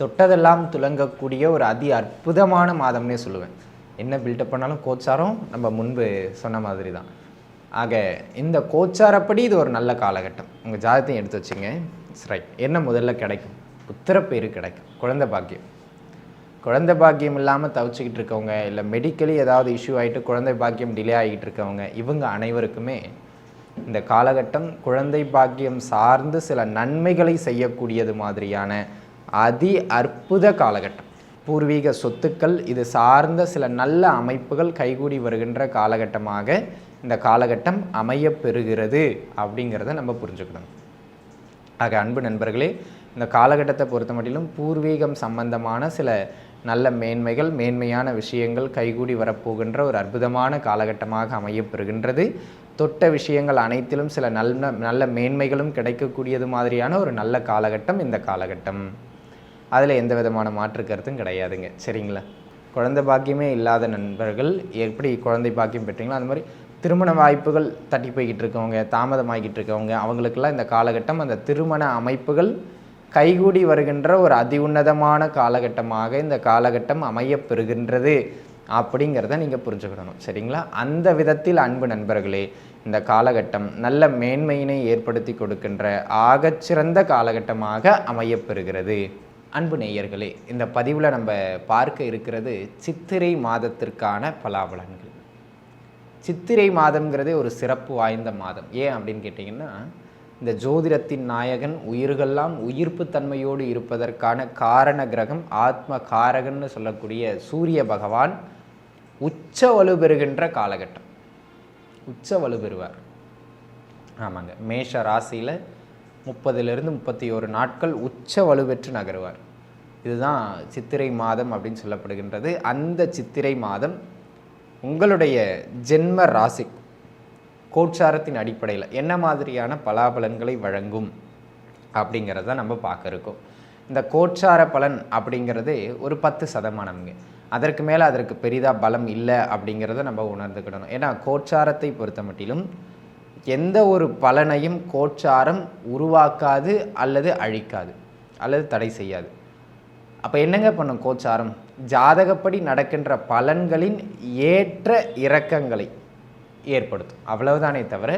தொட்டதெல்லாம் துலங்கக்கூடிய ஒரு அதி அற்புதமான மாதம்னே சொல்லுவேன். என்ன பில்டப் பண்ணாலும் கோச்சாரம் நம்ம முன்பு சொன்ன மாதிரி தான் ஆக இந்த கோச்சாரப்படி இது ஒரு நல்ல காலகட்டம். உங்கள் ஜாதகத்தையும் எடுத்து வச்சுங்க ரைட் என்ன முதல்ல கிடைக்கும்? உத்தரப்பேரு கிடைக்கும். குழந்தை பாக்கியம். குழந்தை பாக்கியம் இல்லாமல் தவிச்சிக்கிட்டு இருக்கவங்க இல்லை மெடிக்கலி ஏதாவது இஷ்யூ ஆகிட்டு குழந்தை பாக்கியம் டிலே ஆகிட்டு இருக்கவங்க இவங்க அனைவருக்குமே இந்த காலகட்டம் குழந்தை பாக்கியம் சார்ந்து சில நன்மைகளை செய்யக்கூடியது மாதிரியான அதி அற்புத காலகட்டம். பூர்வீக சொத்துக்கள் இது சார்ந்த சில நல்ல அமைப்புகள் கைகூடி வருகின்ற காலகட்டமாக இந்த காலகட்டம் அமைய பெறுகிறது அப்படிங்கிறத நம்ம புரிஞ்சுக்கணும். ஆக அன்பு நண்பர்களே இந்த காலகட்டத்தை பொறுத்த மட்டிலும் பூர்வீகம் சம்பந்தமான சில நல்ல மேன்மைகள் மேன்மையான விஷயங்கள் கைகூடி வரப்போகின்ற ஒரு அற்புதமான காலகட்டமாக அமையப்பெறுகின்றது. தொட்ட விஷயங்கள் அனைத்திலும் சில நல்ல நல்ல மேன்மைகளும் கிடைக்கக்கூடியது மாதிரியான ஒரு நல்ல காலகட்டம் இந்த காலகட்டம். அதில் எந்த விதமான மாற்று கருத்தும் கிடையாதுங்க. சரிங்களா? குழந்தை பாக்கியமே இல்லாத நண்பர்கள் எப்படி குழந்தை பாக்கியம் பெற்றீங்களோ அந்த மாதிரி திருமண வாய்ப்புகள் தட்டி போய்கிட்டு இருக்கவங்க தாமதமாகிட்டு இருக்கவங்க அவங்களுக்கெல்லாம் இந்த காலகட்டம் அந்த திருமண அமைப்புகள் கைகூடி வருகின்ற ஒரு அதி உன்னதமான காலகட்டமாக இந்த காலகட்டம் அமையப்பெறுகின்றது அப்படிங்கிறத நீங்கள் புரிஞ்சுக்கிடணும் சரிங்களா? அந்த விதத்தில் அன்பு நண்பர்களே இந்த காலகட்டம் நல்ல மேன்மையினை ஏற்படுத்தி கொடுக்கின்ற ஆகச்சிறந்த காலகட்டமாக அமையப்பெறுகிறது அன்பு நேயர்களே இந்த பதிவில் நம்ம பார்க்க இருக்கிறது சித்திரை மாதத்திற்கான பலாபலன்கள். சித்திரை மாதம்ங்கிறதே ஒரு சிறப்பு வாய்ந்த மாதம். ஏன் அப்படின்னு கேட்டிங்கன்னா இந்த ஜோதிடத்தின் நாயகன் உயிர்களெல்லாம் உயிர்ப்பு தன்மையோடு இருப்பதற்கான காரண கிரகம் ஆத்ம காரகன்னு சொல்லக்கூடிய சூரிய பகவான் உச்ச வலு பெறுகின்ற காலகட்டம். உச்ச வலு பெறுவார். ஆமாங்க. மேஷ ராசியில் முப்பதிலிருந்து முப்பத்தி ஒரு நாட்கள் உச்ச வலுவெற்று நகருவார். இதுதான் சித்திரை மாதம் அப்படின்னு சொல்லப்படுகின்றது. அந்த சித்திரை மாதம் உங்களுடைய ஜென்ம ராசி கோட்சாரத்தின் அடிப்படையில் என்ன மாதிரியான பலாபலன்களை வழங்கும் அப்படிங்கிறத நம்ம பார்க்க இருக்கோம். இந்த கோட்சார பலன் அப்படிங்கிறது ஒரு பத்து சதமானம்ங்க அதற்கு மேலே அதற்கு பெரிதாக பலம் இல்லை அப்படிங்கிறத நம்ம உணர்ந்துக்கிடணும். ஏன்னா கோட்சாரத்தை பொறுத்த மட்டிலும் எந்த ஒரு பலனையும் கோட்சாரம் உருவாக்காது அல்லது அழிக்காது அல்லது தடை செய்யாது. அப்போ என்னங்க பண்ணும் கோச்சாரம்? ஜாதகப்படி நடக்கின்ற பலன்களின் ஏற்ற இறக்கங்களை ஏற்படுத்தும். அவ்வளவுதானே தவிர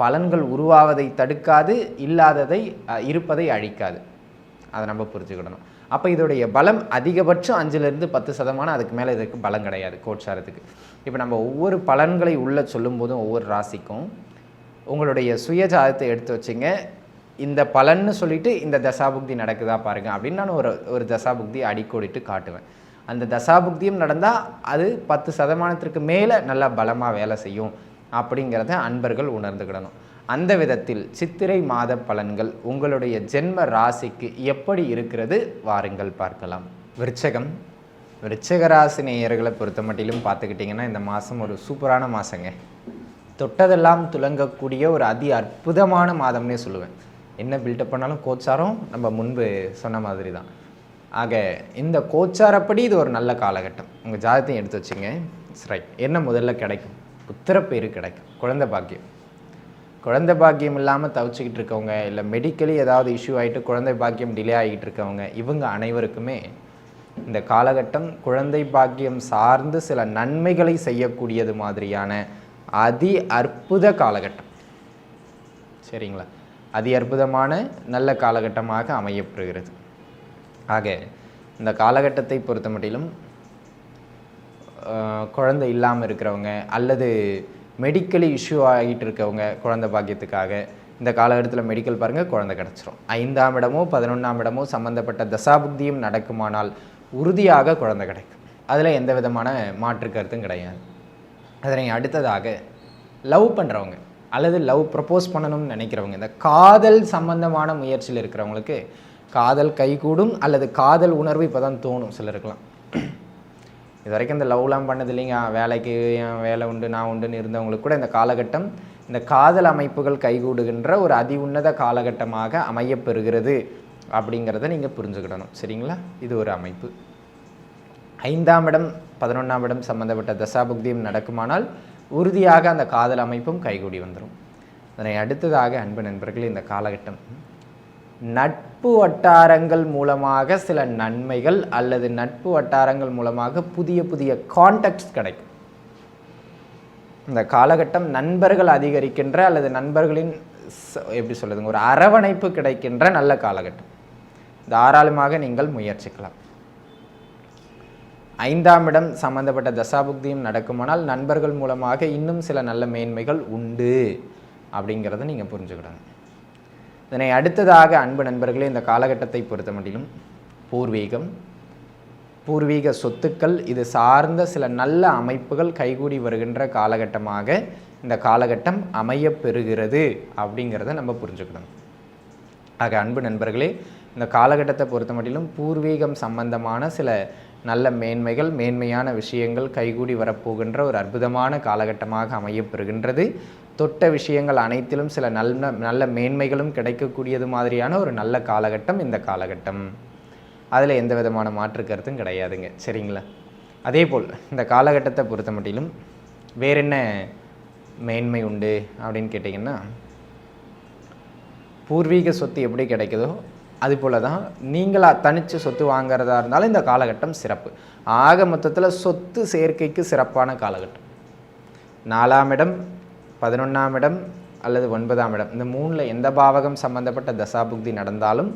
பலன்கள் உருவாவதை தடுக்காது இல்லாததை இருப்பதை அழிக்காது. அதை நம்ம புரிஞ்சுக்கிடணும். அப்போ இதோடைய பலம் அதிகபட்சம் அஞ்சுலேருந்து பத்து சதமானம் அதுக்கு மேலே இதுக்கு பலம் கிடையாது கோட்சாரத்துக்கு இப்போ நம்ம ஒவ்வொரு பலன்களை உள்ள சொல்லும்போதும் ஒவ்வொரு ராசிக்கும் உங்களுடைய சுயஜாதத்தை எடுத்து வச்சிங்க. இந்த பலன்னு சொல்லிட்டு இந்த தசாபுக்தி நடக்குதா பாருங்க அப்படின்னு நான் ஒரு ஒரு தசாபுக்தி அடிக்கோடிட்டு காட்டுவேன். அந்த தசாபுக்தியும் நடந்தால் அது பத்து சதமானத்திற்கு மேலே நல்லா பலமாக வேலை செய்யும் அப்படிங்கிறத அன்பர்கள் உணர்ந்துக்கிடணும் அந்த விதத்தில் சித்திரை மாத பலன்கள் உங்களுடைய ஜென்ம ராசிக்கு எப்படி இருக்கிறது வாருங்கள் பார்க்கலாம். விருச்சகம். விருச்சக ராசி நேயர்களை பொறுத்த மட்டிலும் பார்த்துக்கிட்டிங்கன்னா இந்த மாதம் ஒரு சூப்பரான மாதங்க தொட்டதெல்லாம் துலங்கக்கூடிய ஒரு அதி அற்புதமான மாதம்னே சொல்லுவேன். என்ன பில்டப் பண்ணாலும் கோச்சாரம் நம்ம முன்பு சொன்ன மாதிரி தான் ஆக இந்த கோச்சாரப்படி இது ஒரு நல்ல காலகட்டம். உங்கள் ஜாதகத்தையும் எடுத்து வச்சுங்க. ரைட் என்ன முதல்ல கிடைக்கும்? புத்திரப்பேர் கிடைக்கும். குழந்தை பாக்கியம். குழந்தை பாக்கியம் இல்லாமல் தவிச்சிக்கிட்டு இருக்கவங்க இல்லை மெடிக்கலி ஏதாவது இஷ்யூ ஆகிட்டு குழந்தை பாக்கியம் டிலே ஆகிட்டு இருக்கவங்க இவங்க அனைவருக்குமே இந்த காலகட்டம் குழந்தை பாக்கியம் சார்ந்து சில நன்மைகளை செய்யக்கூடியது மாதிரியான அதி அற்புத காலகட்டம். சரிங்களா? அதி அற்புதமான நல்ல காலகட்டமாக அமையப்பெறுகிறது. ஆக இந்த காலகட்டத்தை பொறுத்த மட்டிலும் குழந்தை இல்லாமல் இருக்கிறவங்க அல்லது மெடிக்கலி இஷ்யூ ஆகிட்டு இருக்கவங்க குழந்தை பாக்கியத்துக்காக இந்த காலகட்டத்தில் மெடிக்கல் பாருங்கள் குழந்தை கிடச்சிரும். ஐந்தாம் இடமோ பதினொன்றாம் இடமோ சம்மந்தப்பட்ட தசாபுக்தியும் நடக்குமானால் உறுதியாக குழந்தை கிடைக்கும். அதில் எந்த விதமான மாற்று கருத்தும் கிடையாது. அதனை அடுத்ததாக லவ் பண்ணுறவங்க அல்லது லவ் ப்ரப்போஸ் பண்ணணும்னு நினைக்கிறவங்க இந்த காதல் சம்பந்தமான முயற்சியில் இருக்கிறவங்களுக்கு காதல் கைகூடும் அல்லது காதல் உணர்வு இப்போ தான் தோணும் சிலருக்கெலாம் இது வரைக்கும் இந்த லவ்லாம் பண்ணது இல்லைங்க. வேலைக்கு என் வேலை உண்டு நான் உண்டுன்னு இருந்தவங்களுக்கு கூட இந்த காலகட்டம் இந்த காதல் அமைப்புகள் கைகூடுகின்ற ஒரு அதி உன்னத காலகட்டமாக அமையப்பெறுகிறது அப்படிங்கிறத நீங்கள் புரிஞ்சுக்கிடணும். சரிங்களா? இது ஒரு அமைப்பு. ஐந்தாம் இடம் பதினொன்றாம் இடம் சம்பந்தப்பட்ட தசாபுக்தியும் நடக்குமானால் உறுதியாக அந்த காதல் அமைப்பும் கைகூடி வந்துடும் அதனை அடுத்ததாக அன்பு நண்பர்களே இந்த காலகட்டம். நட்பு வட்டாரங்கள் மூலமாக சில நன்மைகள் அல்லது நட்பு வட்டாரங்கள் மூலமாக புதிய புதிய கான்டாக்ட்ஸ் கிடைக்கும். இந்த காலகட்டம் நண்பர்கள் அதிகரிக்கின்ற அல்லது நண்பர்களின் எப்படி சொல்லுதுங்க ஒரு அரவணைப்பு கிடைக்கின்ற நல்ல காலகட்டம். தாராளமாக நீங்கள் முயற்சிக்கலாம். ஐந்தாம் இடம் சம்பந்தப்பட்ட தசாபுக்தியும் நடக்குமானால் நண்பர்கள் மூலமாக இன்னும் சில நல்ல மேன்மைகள் உண்டு அப்படிங்கிறத நீங்கள் புரிஞ்சுக்கிடணும். இதனை அடுத்ததாக அன்பு நண்பர்களே இந்த காலகட்டத்தை பொறுத்த மட்டிலும் பூர்வீகம் பூர்வீக சொத்துக்கள் இது சார்ந்த சில நல்ல அமைப்புகள் கைகூடி வருகின்ற காலகட்டமாக இந்த காலகட்டம் அமையப் பெறுகிறது அப்படிங்கிறத நம்ம புரிஞ்சுக்கணும் ஆக அன்பு நண்பர்களே இந்த காலகட்டத்தை பொறுத்த மட்டிலும் பூர்வீகம் சம்பந்தமான சில நல்ல மேன்மைகள் மேன்மையான விஷயங்கள் கைகூடி வரப்போகின்ற ஒரு அற்புதமான காலகட்டமாக அமையப்பெறுகின்றது. தொட்ட விஷயங்கள் அனைத்திலும் சில நல்ல நல்ல மேன்மைகளும் கிடைக்கக்கூடியது மாதிரியான ஒரு நல்ல காலகட்டம் இந்த காலகட்டம். அதில் எந்த விதமான மாற்று கருத்தும் கிடையாதுங்க. சரிங்களா? அதே போல் இந்த காலகட்டத்தை பொறுத்த மட்டிலும் வேற என்ன மேன்மை உண்டு அப்படின்னு கேட்டிங்கன்னா பூர்வீக சொத்து எப்படி கிடைக்குதோ அது போல தான் நீங்களாக தனித்து சொத்து வாங்குறதா இருந்தாலும் இந்த காலகட்டம் சிறப்பு. ஆக மொத்தத்தில் சொத்து சேர்க்கைக்கு சிறப்பான காலகட்டம். நாலாம் இடம் பதினொன்றாம் இடம் அல்லது ஒன்பதாம் இடம். இந்த மூணில் எந்த பாவகம் சம்பந்தப்பட்ட தசாபுக்தி நடந்தாலும்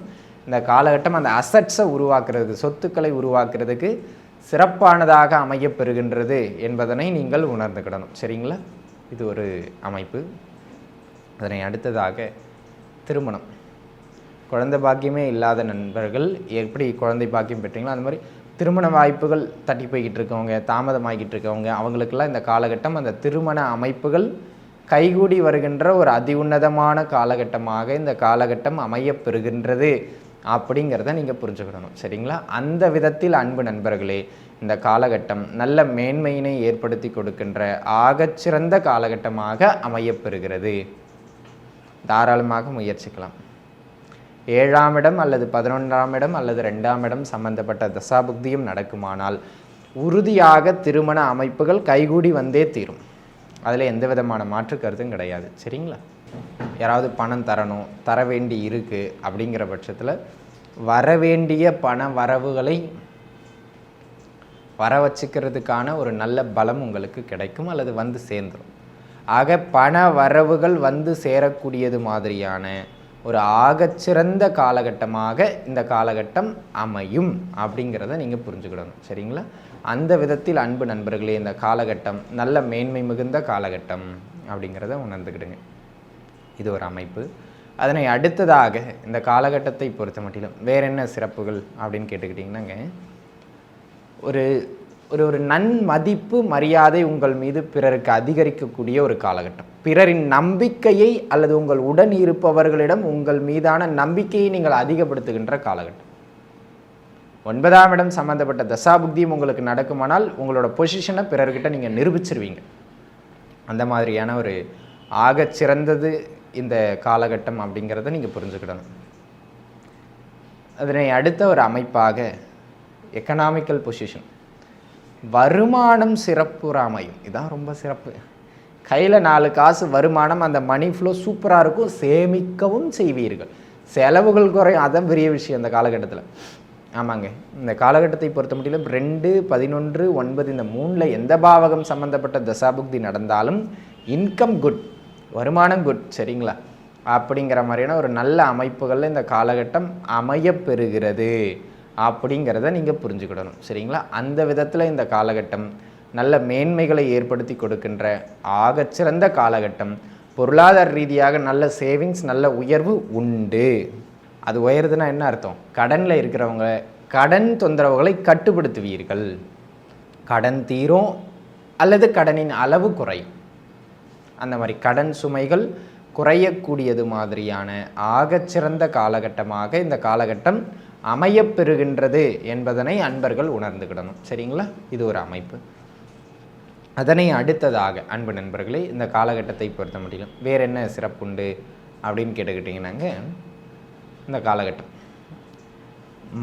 இந்த காலகட்டம் அந்த அசட்ஸை உருவாக்குறதுக்கு சொத்துக்களை உருவாக்குறதுக்கு சிறப்பானதாக அமையப்பெறுகின்றது என்பதனை நீங்கள் உணர்ந்துக்கிடணும் சரிங்களா? இது ஒரு அமைப்பு. அதனை அடுத்ததாக திருமணம். குழந்தை பாக்கியமே இல்லாத நண்பர்கள். எப்படி குழந்தை பாக்கியம் பெற்றீங்களோ அந்த மாதிரி திருமண வாய்ப்புகள் தட்டி போய்கிட்டு இருக்கவங்க தாமதமாகிட்டு இருக்கவங்க அவங்களுக்கெல்லாம் இந்த காலகட்டம் அந்த திருமண அமைப்புகள் கைகூடி வருகின்ற ஒரு அதி உன்னதமான காலகட்டமாக இந்த காலகட்டம் அமையப்பெறுகின்றது அப்படிங்கிறத நீங்கள் புரிஞ்சுக்கிடணும் சரிங்களா? அந்த விதத்தில் அன்பு நண்பர்களே இந்த காலகட்டம் நல்ல மேன்மையினை ஏற்படுத்தி கொடுக்கின்ற ஆகச்சிறந்த காலகட்டமாக அமையப்பெறுகிறது தாராளமாக முயற்சிக்கலாம். ஏழாம் இடம் அல்லது பதினொன்றாம் இடம் அல்லது ரெண்டாம் இடம் சம்பந்தப்பட்ட தசாபுக்தியும் நடக்குமானால் உறுதியாக திருமண அமைப்புகள் கைகூடி வந்தே தீரும். அதில் எந்த விதமான மாற்று கருத்தும் கிடையாது. சரிங்களா? யாராவது பணம் தரணும் தர வேண்டி இருக்குது அப்படிங்கிற பட்சத்தில் வர வேண்டிய பண வரவுகளை வர வச்சுக்கிறதுக்கான ஒரு நல்ல பலம் உங்களுக்கு கிடைக்கும் அல்லது வந்து சேர்ந்துடும் ஆக பண வரவுகள் வந்து சேரக்கூடியது மாதிரியான ஒரு ஆகச்சிறந்த காலகட்டமாக இந்த காலகட்டம் அமையும் அப்படிங்கிறத நீங்கள் புரிஞ்சுக்கிடணும். சரிங்களா? அந்த விதத்தில் அன்பு நண்பர்களே இந்த காலகட்டம் நல்ல மேன்மை மிகுந்த காலகட்டம் அப்படிங்கிறத உணர்ந்துக்கிடுங்க. இது ஒரு அமைப்பு. அதனை அடுத்ததாக இந்த காலகட்டத்தை பொறுத்த மட்டிலும் வேற என்ன சிறப்புகள் அப்படின்னு கேட்டுக்கிட்டிங்கன்னாங்க? ஒரு ஒரு ஒரு நன்மதிப்பு மரியாதை உங்கள் மீது பிறருக்கு அதிகரிக்கக்கூடிய ஒரு காலகட்டம். பிறரின் நம்பிக்கையை அல்லது உங்கள் உடன் இருப்பவர்களிடம் உங்கள் மீதான நம்பிக்கையை நீங்கள் அதிகப்படுத்துகின்ற காலகட்டம். ஒன்பதாம் இடம் சம்பந்தப்பட்ட தசாபுக்தியும் உங்களுக்கு நடக்குமானால் உங்களோட பொசிஷனை பிறர்கிட்ட நீங்கள் நிரூபிச்சிருவீங்க. அந்த மாதிரியான ஒரு ஆக சிறந்தது இந்த காலகட்டம் அப்படிங்கிறத நீங்கள் புரிஞ்சுக்கிடணும். அதனை அடுத்த ஒரு அமைப்பாக எக்கனாமிக்கல் பொசிஷன் வருமானம் சிறப்புற அமையும். இதான் ரொம்ப சிறப்பு. கையில் நாலு காசு வருமானம் அந்த மணி ஃப்ளோ சூப்பராக இருக்கும். சேமிக்கவும் செய்வீர்கள். செலவுகள் குறையும். அதான் பெரிய விஷயம் இந்த காலகட்டத்தில். ஆமாங்க. இந்த காலகட்டத்தை பொறுத்த முடியல ரெண்டு பதினொன்று ஒன்பது இந்த மூணில் எந்த பாவகம் சம்மந்தப்பட்ட தசாபுக்தி நடந்தாலும் இன்கம் குட் வருமானம் குட் சரிங்களா? அப்படிங்கிற மாதிரியான ஒரு நல்ல அமைப்புகளில் இந்த காலகட்டம் அமையப்பெறுகிறது அப்படிங்கிறத நீங்கள் புரிஞ்சுக்கிடணும். சரிங்களா? அந்த விதத்தில் இந்த காலகட்டம் நல்ல மேன்மைகளை ஏற்படுத்தி கொடுக்கின்ற ஆகச்சிறந்த காலகட்டம். பொருளாதார ரீதியாக நல்ல சேவிங்ஸ் நல்ல உயர்வு உண்டு. அது உயருதுன்னா என்ன அர்த்தம்? கடனில் இருக்கிறவங்க கடன் தொந்தரவுகளை கட்டுப்படுத்துவீர்கள். கடன் தீரும் அல்லது கடனின் அளவு குறையும். அந்த மாதிரி கடன் சுமைகள் குறையக்கூடியது மாதிரியான ஆகச்சிறந்த காலகட்டமாக இந்த காலகட்டம் அமையப் பெறுகின்றது என்பதனை அன்பர்கள் உணர்ந்துக்கிடணும் சரிங்களா? இது ஒரு அமைப்பு. அதனை அடுத்ததாக அன்பு நண்பர்களே இந்த காலகட்டத்தை பொறுத்த முடியும் வேற என்ன சிறப்புண்டு அப்படின்னு கேட்டுக்கிட்டிங்கன்னாங்க இந்த காலகட்டம்.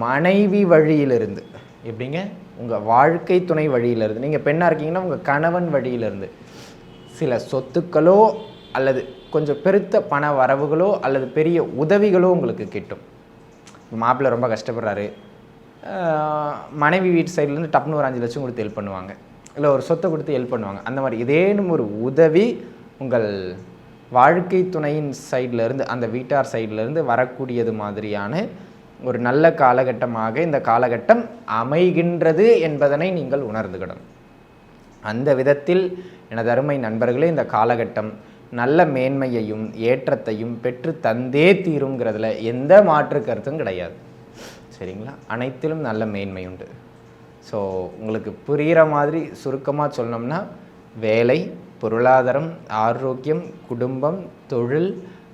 மனைவி வழியிலிருந்து எப்படிங்க? உங்கள் வாழ்க்கை துணை வழியிலிருந்து நீங்கள் பெண்ணாக இருக்கீங்கன்னா உங்கள் கணவன் வழியிலிருந்து சில சொத்துக்களோ அல்லது கொஞ்சம் பெருத்த பண வரவுகளோ அல்லது பெரிய உதவிகளோ உங்களுக்கு கிட்டும். மாப்பிள்ளை ரொம்ப கஷ்டப்படுறாரு. மனைவி வீட்டு சைட்லேருந்து டப்புனு ஒரு அஞ்சு லட்சம் கொடுத்து ஹெல்ப் பண்ணுவாங்க. இல்லை ஒரு சொத்தை கொடுத்து ஹெல்ப் பண்ணுவாங்க. அந்த மாதிரி இதேனும் ஒரு உதவி உங்கள் வாழ்க்கை துணையின் சைட்லேருந்து அந்த வீட்டார் சைட்லேருந்து வரக்கூடியது மாதிரியான ஒரு நல்ல காலகட்டமாக இந்த காலகட்டம் அமைகின்றது என்பதனை நீங்கள் உணர்ந்துக்கிடணும் அந்த விதத்தில் எனது அருமை நண்பர்களே இந்த காலகட்டம் நல்ல மேன்மையையும் ஏற்றத்தையும் பெற்று தந்தே தீருங்கிறதுல எந்த மாற்று கருத்தும் கிடையாது. சரிங்களா? அனைத்திலும் நல்ல மேன்மை உண்டு. ஸோ உங்களுக்கு புரிகிற மாதிரி சுருக்கமாக சொன்னோம்னா வேலை பொருளாதாரம் ஆரோக்கியம் குடும்பம் தொழில்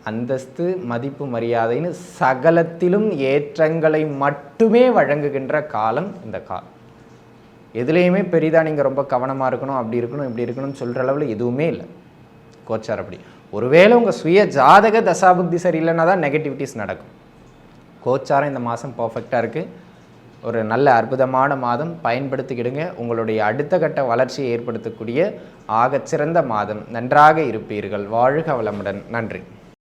அந்தஸ்து மதிப்பு மரியாதைன்னு சகலத்திலும் ஏற்றங்களை மட்டுமே வழங்குகின்ற காலம் இந்த காலம். எதுலேயுமே பெரிதாக நீங்கள் ரொம்ப கவனமாக இருக்கணும் அப்படி இருக்கணும் இப்படி இருக்கணும்னு சொல்கிற அளவில் எதுவுமே இல்லை. கோச்சார் அப்படி. ஒருவேளை உங்கள் சுய ஜாதக தசாபுக்தி சரியில்லைன்னா தான் நெகட்டிவிட்டிஸ் நடக்கும். கோச்சாரம் இந்த மாதம் பர்ஃபெக்டாக இருக்குது ஒரு நல்ல அற்புதமான மாதம். பயன்படுத்திக்கிடுங்க. உங்களுடைய அடுத்த கட்ட வளர்ச்சியை ஏற்படுத்தக்கூடிய ஆகச்சிறந்த மாதம். நன்றாக இருப்பீர்கள். வாழ்க வளமுடன். நன்றி.